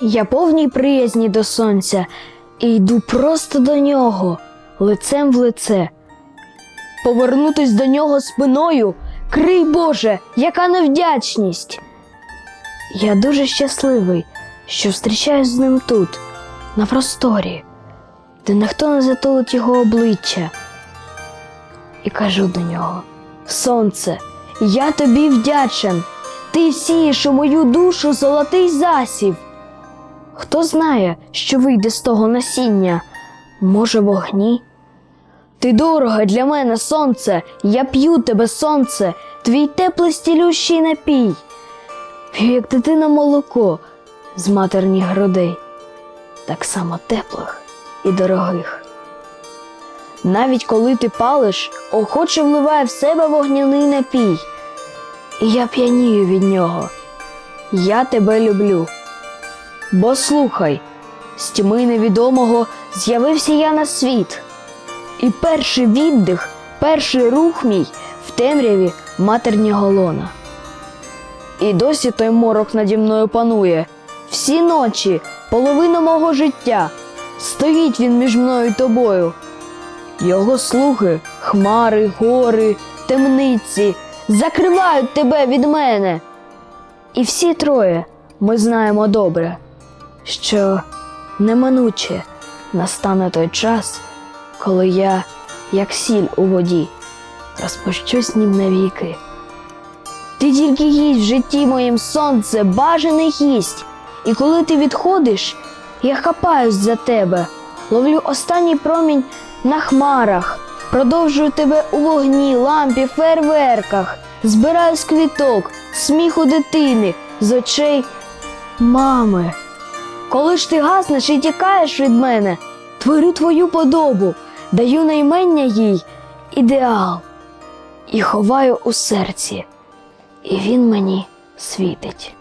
Я повній приязні до сонця і йду просто до нього, лицем в лице. Повернутись до нього спиною, крий Боже, яка невдячність. Я дуже щасливий, що зустрічаюсь з ним тут, на просторі, де ніхто не затулить його обличчя. І кажу до нього: Сонце, я тобі вдячен. Ти сієш у мою душу золотий засів. Хто знає, що вийде з того насіння? Може, вогні? Ти дорога для мене, сонце, я п'ю тебе, сонце, твій теплий стілющий напій. Як дитина молоко з матерних грудей, так само теплих і дорогих. Навіть коли ти палиш, охоче вливає в себе вогняний напій, і я п'янію від нього. Я тебе люблю. Бо слухай, з тьми невідомого з'явився я на світ. І перший віддих, перший рух мій в темряві матернього лона. І досі той морок наді мною панує. Всі ночі, половину мого життя, стоїть він між мною і тобою. Його слуги, хмари, гори, темниці закривають тебе від мене. І всі троє ми знаємо добре, що неминуче настане той час, коли я, як сіль у воді, розпущусь ним навіки. Ти тільки їсть в житті моїм сонце, бажаний гість, і коли ти відходиш, я хапаюсь за тебе, ловлю останній промінь на хмарах, продовжую тебе у вогні, лампі, фейерверках, збираю з квіток, сміху дитини, з очей мами. Коли ж ти гаснеш і тікаєш від мене, творю твою подобу, даю наймення їй ідеал і ховаю у серці, і він мені світить.